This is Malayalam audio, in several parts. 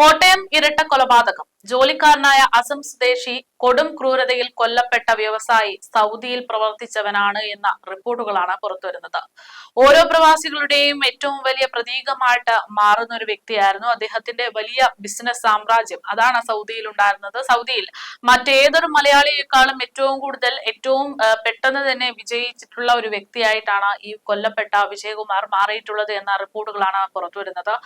കോട്ടയം ഇരട്ട കൊലപാതകം. ജോലിക്കാരനായ അസം സ്വദേശി കൊടും ക്രൂരതയിൽ കൊല്ലപ്പെട്ട വ്യവസായി സൗദിയിൽ പ്രവർത്തിച്ചവനാണ് എന്ന റിപ്പോർട്ടുകളാണ് പുറത്തുവരുന്നത്. ഓരോ പ്രവാസികളുടെയും ഏറ്റവും വലിയ പ്രതീകമായിട്ട് മാറുന്ന ഒരു വ്യക്തിയായിരുന്നു അദ്ദേഹത്തിന്റെ വലിയ ബിസിനസ് സാമ്രാജ്യം. അതാണ് സൗദിയിൽ ഉണ്ടായിരുന്നത്. സൗദിയിൽ മറ്റേതൊരു മലയാളിയെക്കാളും ഏറ്റവും കൂടുതൽ ഏറ്റവും പെട്ടെന്ന് തന്നെ വിജയിച്ചിട്ടുള്ള ഒരു വ്യക്തിയായിട്ടാണ് ഈ കൊല്ലപ്പെട്ട വിജയകുമാർ മാറിയിട്ടുള്ളത് എന്ന റിപ്പോർട്ടുകളാണ് പുറത്തുവരുന്നത്.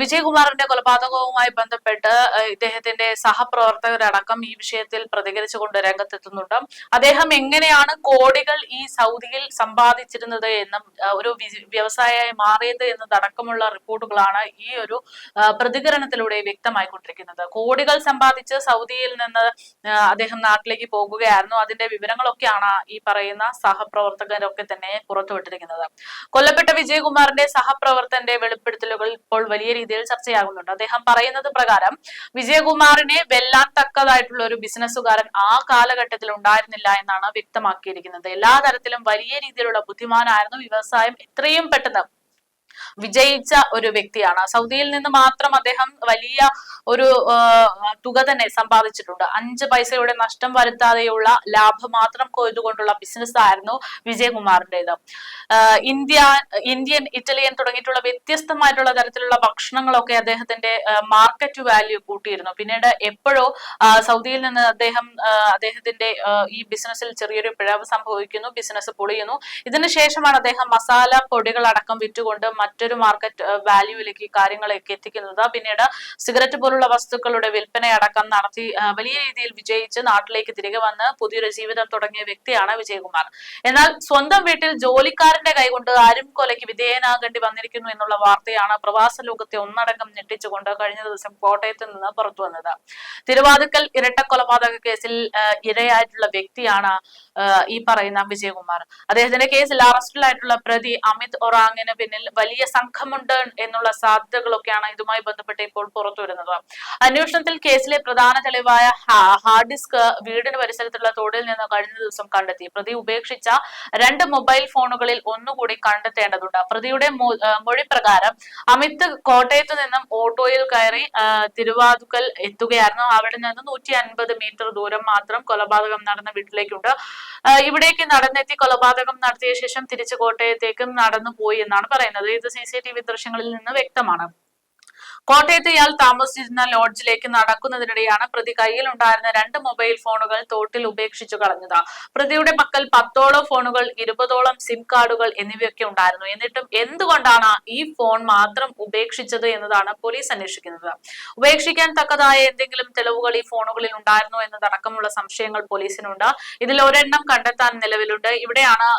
വിജയകുമാറിന്റെ കൊലപാതകവുമായി ബന്ധപ്പെട്ട് ഇദ്ദേഹത്തിന്റെ സഹപ്രവർത്തകരടക്കം ഈ വിഷയത്തിൽ പ്രതികരിച്ചുകൊണ്ട് രംഗത്തെത്തുന്നുണ്ട്. അദ്ദേഹം എങ്ങനെയാണ് കോടികൾ ഈ സൗദിയിൽ സമ്പാദിച്ചിരുന്നത് എന്നും ഒരു വ്യവസായമായി മാറിയത് എന്നതടക്കമുള്ള റിപ്പോർട്ടുകളാണ് ഈ ഒരു പ്രതികരണത്തിലൂടെ വ്യക്തമായിക്കൊണ്ടിരിക്കുന്നത്. കോടികൾ സമ്പാദിച്ച് സൗദിയിൽ നിന്ന് അദ്ദേഹം നാട്ടിലേക്ക് പോകുകയായിരുന്നു. അതിന്റെ വിവരങ്ങളൊക്കെയാണ് ഈ പറയുന്ന സഹപ്രവർത്തകരൊക്കെ തന്നെ പുറത്തുവിട്ടിരിക്കുന്നത്. കൊല്ലപ്പെട്ട വിജയകുമാറിന്റെ സഹപ്രവർത്തന്റെ വെളിപ്പെടുത്തലുകൾ ഇപ്പോൾ വലിയ രീതിയിൽ ചർച്ചയാകുന്നുണ്ട്. അദ്ദേഹം പറയുന്നത് പ്രകാരം വിജയകുമാറിനെ വെല്ലാൻ തക്കതായിട്ടുള്ള ഒരു ബിസിനസ്സുകാരൻ ആ കാലഘട്ടത്തിൽ ഉണ്ടായിരുന്നില്ല എന്നാണ് വ്യക്തമാക്കിയിരിക്കുന്നത്. എല്ലാ തരത്തിലും വലിയ രീതിയിലുള്ള ബുദ്ധിമാനായിരുന്നു വ്യവസായം. എത്രയും പെട്ടെന്ന് വിജയിച്ച ഒരു വ്യക്തിയാണ്. സൗദിയിൽ നിന്ന് മാത്രം അദ്ദേഹം വലിയ ഒരു തുക തന്നെ സമ്പാദിച്ചിട്ടുണ്ട്. അഞ്ച് പൈസയുടെ നഷ്ടം വരുത്താതെയുള്ള ലാഭം മാത്രം കൊയ്തുകൊണ്ടുള്ള ബിസിനസ് ആയിരുന്നു വിജയകുമാറിന്റേത് ഇന്ത്യ ഇന്ത്യൻ ഇറ്റാലിയൻ തുടങ്ങിയിട്ടുള്ള വ്യത്യസ്തമായിട്ടുള്ള തരത്തിലുള്ള ഭക്ഷണങ്ങളൊക്കെ അദ്ദേഹത്തിന്റെ മാർക്കറ്റ് വാല്യൂ കൂട്ടിയിരുന്നു. പിന്നീട് എപ്പോഴോ സൗദിയിൽ നിന്ന് അദ്ദേഹം അദ്ദേഹത്തിന്റെ ഈ ബിസിനസ്സിൽ ചെറിയൊരു പിഴവ് സംഭവിക്കുന്നു ബിസിനസ് പൊളിയുന്നു. ഇതിനുശേഷമാണ് അദ്ദേഹം മസാല പൊടികൾ അടക്കം വിറ്റുകൊണ്ട് മറ്റൊരു മാർക്കറ്റ് വാല്യൂവിലേക്ക് കാര്യങ്ങളൊക്കെ എത്തിക്കുന്നത്. പിന്നീട് സിഗരറ്റ് പോലുള്ള വസ്തുക്കളുടെ വിൽപ്പന അടക്കം നടത്തി വലിയ രീതിയിൽ വിജയിച്ച് നാട്ടിലേക്ക് തിരികെ വന്ന് പുതിയൊരു ജീവിതം തുടങ്ങിയ വ്യക്തിയാണ് വിജയകുമാർ. എന്നാൽ സ്വന്തം വീട്ടിൽ ജോലിക്കാരന്റെ കൈകൊണ്ട് ആരും കൊലയ്ക്ക് വിധേയനാകേണ്ടി വന്നിരിക്കുന്നു എന്നുള്ള വാർത്തയാണ് പ്രവാസ ലോകത്തെ ഒന്നടങ്കം ഞെട്ടിച്ചുകൊണ്ട് കഴിഞ്ഞ ദിവസം കോട്ടയത്ത് നിന്ന് പുറത്തു വന്നത്. തിരുവാതുക്കൽ ഇരട്ട കൊലപാതക കേസിൽ ഇരയായിട്ടുള്ള വ്യക്തിയാണ് ഈ പറയുന്ന വിജയകുമാർ. അദ്ദേഹത്തിന്റെ കേസിൽ അറസ്റ്റിലായിട്ടുള്ള പ്രതി അമിത് ഒറാങ്ങിന് പിന്നിൽ വലിയ സംഘമുണ്ട് എന്നുള്ള സാധ്യതകളൊക്കെയാണ് ഇതുമായി ബന്ധപ്പെട്ട് ഇപ്പോൾ പുറത്തു വരുന്നത്. അന്വേഷണത്തിൽ കേസിലെ പ്രധാന തെളിവായ ഹാർഡ് ഡിസ്ക് വീടിന് പരിസരത്തുള്ള തോടിൽ നിന്ന് കഴിഞ്ഞ ദിവസം കണ്ടെത്തി. പ്രതി ഉപേക്ഷിച്ച രണ്ട് മൊബൈൽ ഫോണുകളിൽ ഒന്നുകൂടി കണ്ടെത്തേണ്ടതുണ്ട്. പ്രതിയുടെ മൊഴി പ്രകാരം അമിത് കോട്ടയത്ത് നിന്നും ഓട്ടോയിൽ കയറി തിരുവാതുക്കൽ എത്തുകയായിരുന്നു. അവിടെ നിന്ന് നൂറ്റി അൻപത് മീറ്റർ ദൂരം മാത്രം കൊലപാതകം നടന്ന വീട്ടിലേക്കുണ്ട്. ഇവിടേക്ക് നടന്നെത്തി കൊലപാതകം നടത്തിയ ശേഷം തിരിച്ചു കോട്ടയത്തേക്കും നടന്നു പോയി എന്നാണ് പറയുന്നത്. ഇത് സി സി ടി വി ദൃശ്യങ്ങളിൽ നിന്ന് വ്യക്തമാണ്. കോട്ടയത്ത് ഇയാൾ താമസിച്ചിരുന്ന ലോഡ്ജിലേക്ക് നടക്കുന്നതിനിടെയാണ് പ്രതി കയ്യിലുണ്ടായിരുന്ന രണ്ട് മൊബൈൽ ഫോണുകൾ തോട്ടിൽ ഉപേക്ഷിച്ചു കളഞ്ഞത്. പ്രതിയുടെ പക്കൽ പത്തോളം ഫോണുകൾ ഇരുപതോളം സിം കാർഡുകൾ എന്നിവയൊക്കെ ഉണ്ടായിരുന്നു. എന്നിട്ടും എന്തുകൊണ്ടാണ് ഈ ഫോൺ മാത്രം ഉപേക്ഷിച്ചത് എന്നതാണ് പോലീസ് അന്വേഷിക്കുന്നത്. ഉപേക്ഷിക്കാൻ തക്കതായ എന്തെങ്കിലും തെളിവുകൾ ഈ ഫോണുകളിൽ ഉണ്ടായിരുന്നു എന്നതടക്കമുള്ള സംശയങ്ങൾ പോലീസിനുണ്ട്. ഇതിൽ ഒരെണ്ണം കണ്ടെത്താൻ നിലവിലുണ്ട്. ഇവിടെയാണ്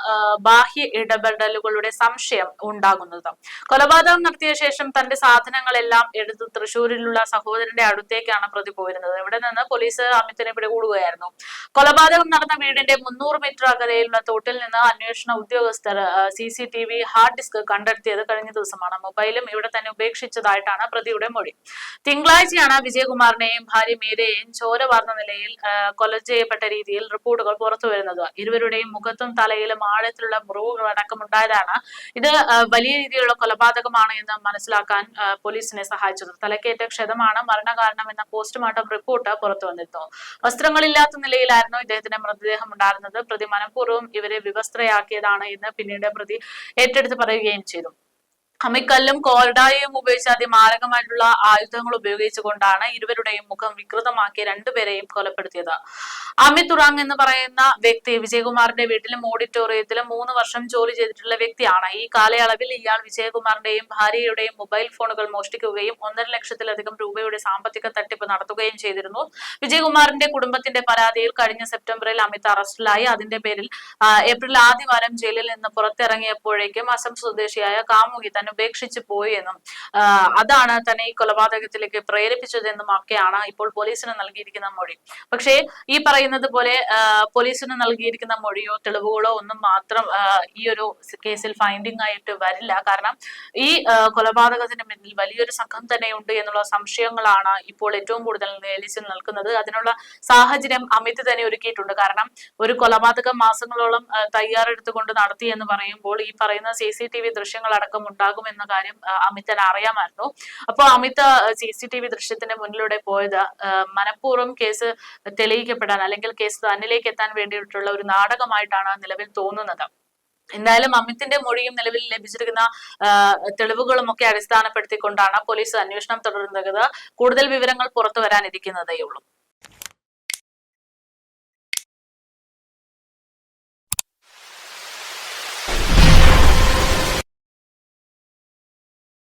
ബാഹ്യ ഇടപെടലുകളുടെ സംശയം ഉണ്ടാകുന്നത്. കൊലപാതകം നടത്തിയ ശേഷം തന്റെ സാധനങ്ങളെല്ലാം എടുത്ത് തൃശൂരിലുള്ള സഹോദരന്റെ അടുത്തേക്കാണ് പ്രതി പോയിരുന്നത്. ഇവിടെ നിന്ന് പോലീസ് അമിത്തിനെ പിടികൂടുകയായിരുന്നു. കൊലപാതകം നടന്ന വീടിന്റെ മുന്നൂറ് മീറ്റർ അകലെയുള്ള തോട്ടിൽ നിന്ന് അന്വേഷണ ഉദ്യോഗസ്ഥർ C C T V hard disk കണ്ടെത്തിയത് കഴിഞ്ഞ ദിവസമാണ്. മൊബൈലും ഇവിടെ തന്നെ ഉപേക്ഷിച്ചതായിട്ടാണ് പ്രതിയുടെ മൊഴി. തിങ്കളാഴ്ചയാണ് വിജയകുമാറിനെയും ഭാര്യ മീരയെയും ചോര വാർന്ന നിലയിൽ കൊല ചെയ്യപ്പെട്ട രീതിയിൽ റിപ്പോർട്ടുകൾ പുറത്തു വരുന്നത്. ഇരുവരുടെയും മുഖത്തും തലയിലും ആഴത്തിലുള്ള മുറിവുകൾ അടക്കമുണ്ടായതാണ് ഇത് വലിയ രീതിയിലുള്ള കൊലപാതകമാണ് എന്ന് മനസ്സിലാക്കാൻ പോലീസിനെ പോലീസിനെ സഹായിച്ചത്. തലക്കേറ്റ ക്ഷതമാണ് മരണകാരണം എന്ന പോസ്റ്റ്മോർട്ടം റിപ്പോർട്ട് പുറത്തു വന്നിരുന്നു. വസ്ത്രങ്ങളില്ലാത്ത നിലയിലായിരുന്നു ഇദ്ദേഹത്തിന്റെ മൃതദേഹം ഉണ്ടായിരുന്നത്. പ്രതി മനഃപൂർവം ഇവരെ വിവസ്ത്രയാക്കിയതാണ് എന്ന് പിന്നീട് പ്രതി ഏറ്റെടുത്ത് പറയുകയും ചെയ്തു. അമ്മിക്കല്ലും കോൽഡായും ഉപയോഗിച്ച് അതിമാരകമായിട്ടുള്ള ആയുധങ്ങൾ ഉപയോഗിച്ചുകൊണ്ടാണ് ഇരുവരുടെയും മുഖം വികൃതമാക്കി രണ്ടുപേരെയും കൊലപ്പെടുത്തിയത്. അമിത് തുറാങ് എന്ന് പറയുന്ന വ്യക്തി വിജയകുമാറിന്റെ വീട്ടിലും ഓഡിറ്റോറിയത്തിലും മൂന്ന് വർഷം ജോലി ചെയ്തിട്ടുള്ള വ്യക്തിയാണ്. ഈ കാലയളവിൽ ഇയാൾ വിജയകുമാറിന്റെയും ഭാര്യയുടെയും മൊബൈൽ ഫോണുകൾ മോഷ്ടിക്കുകയും ഒന്നര ലക്ഷത്തിലധികം രൂപയുടെ സാമ്പത്തിക തട്ടിപ്പ് നടത്തുകയും ചെയ്തിരുന്നു. വിജയകുമാറിന്റെ കുടുംബത്തിന്റെ പരാതിയിൽ കഴിഞ്ഞ സെപ്റ്റംബറിൽ അമിത് അറസ്റ്റിലായി. അതിന്റെ പേരിൽ ഏപ്രിൽ ആദ്യവാരം ജയിലിൽ നിന്ന് പുറത്തിറങ്ങിയപ്പോഴേക്കും അസം സ്വദേശിയായ കാമുകി തന്നെ ഉപേക്ഷിച്ചു പോയെന്നും അതാണ് തന്നെ ഈ കൊലപാതകത്തിലേക്ക് പ്രേരിപ്പിച്ചതെന്നും ഒക്കെയാണ് ഇപ്പോൾ പോലീസിന് നൽകിയിരിക്കുന്ന മൊഴി. പക്ഷേ ഈ പറയുന്നത് പോലെ പോലീസിന് നൽകിയിരിക്കുന്ന മൊഴിയോ തെളിവുകളോ ഒന്നും മാത്രം ഈ ഒരു കേസിൽ ഫൈൻഡിങ് ആയിട്ട് വരില്ല. കാരണം ഈ കൊലപാതകത്തിന് പിന്നിൽ വലിയൊരു സംഘം തന്നെയുണ്ട് എന്നുള്ള സംശയങ്ങളാണ് ഇപ്പോൾ ഏറ്റവും കൂടുതൽ നിലയിൽ നിൽക്കുന്നത്. അതിനുള്ള സാഹചര്യം അമിത് തന്നെ ഒരുക്കിയിട്ടുണ്ട്. കാരണം ഒരു കൊലപാതകം മാസങ്ങളോളം തയ്യാറെടുത്തുകൊണ്ട് നടത്തി എന്ന് പറയുമ്പോൾ ഈ പറയുന്ന സി സി ടി വി ദൃശ്യങ്ങളടക്കം ഉണ്ടാകും പോകുമെന്ന കാര്യം അമിതന് അറിയാമായിരുന്നു. അപ്പോൾ Amit C C T V ദൃശ്യത്തിന്റെ മുന്നിലൂടെ പോയത് മനഃപൂർവം കേസ് തെളിയിക്കപ്പെടാൻ അല്ലെങ്കിൽ കേസ് തന്നിലേക്ക് എത്താൻ വേണ്ടിയിട്ടുള്ള ഒരു നാടകമായിട്ടാണ് നിലവിൽ തോന്നുന്നത്. എന്തായാലും അമിത്തിന്റെ മൊഴിയും നിലവിൽ ലഭിച്ചിരിക്കുന്ന തെളിവുകളും ഒക്കെ അടിസ്ഥാനപ്പെടുത്തിക്കൊണ്ടാണ് പോലീസ് അന്വേഷണം തുടരുന്നത്. കൂടുതൽ വിവരങ്ങൾ പുറത്തു വരാനിരിക്കുന്നതേ ഉള്ളൂ